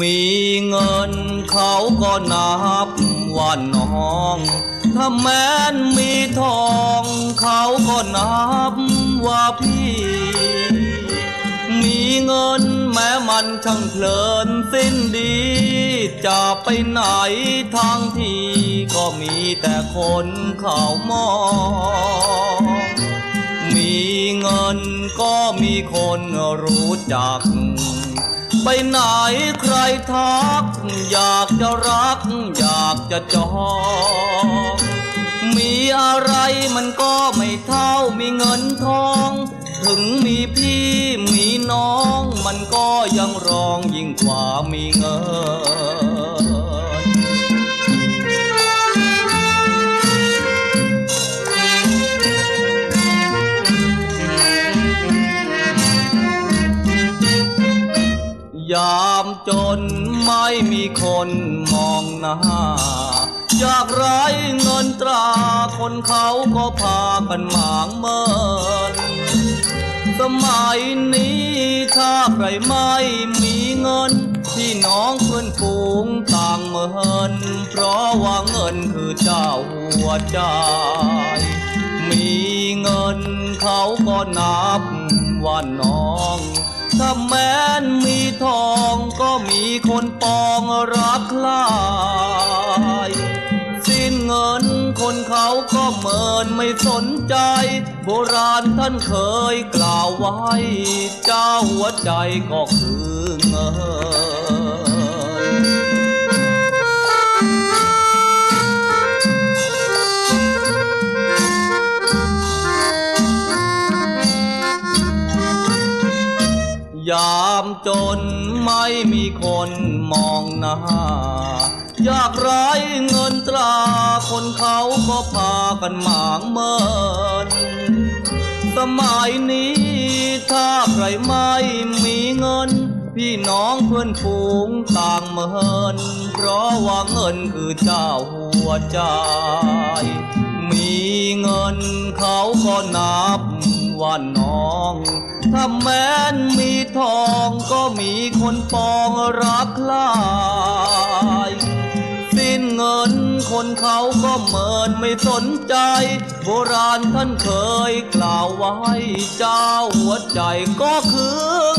มีเงินเขาก็นับว่าน้อง ถ้าแม้นมีทองเขาก็นับว่าพี่ มีเงินแม้มันช่างเพลินสิ้นดี จะไปไหนทางที่ ก็มีแต่คนเขามอง มีเงินก็มีคนรู้จัก ไปไหนใครทัก อยากจะรัก อยากจะจองมีอะไรมันก็ไม่เท่ามีเงินทอง ถึงมีพี่มีน้อง มันก็ยังรองยิ่งกว่ามีเงิน ยามจนไม่มีคนมองหน้า อยากไร้เงินตราคนเขาก็พากันหมางเมิน สมัยนี้ถ้าใครไม่มีเงินพี่น้องเพื่อนฝูงต่างเมิน เพราะว่าเงินคือเจ้าหัวใจ มีเงินเขาก็นับว่าน้องถ้าแม้ ทองก็มีคนปองรักใคลาย สิ้นเงินคนเขาก็เมินไม่สนใจ โบราณท่านเคยกล่าวไว้ เจ้าหัวใจก็คือ ยามจนไม่มีคนมองหน้าอยากไร้เงินตราคนเขาก็พากันหมางเมินสมัยนี้ถ้าใครไม่มีเงิน พี่น้องเพื่อนฝูงต่างเมินเพราะว่าเงินคือเจ้าหัวใจ มีเงินเขาก็นับ ว่าน้อง ถ้าแม้นมีทองก็มีคนปองรักลาย สิ้นเงินคนเขาก็เมินไม่สนใจ โบราณท่านเคยกล่าวไว้ เจ้าหัวใจก็คือ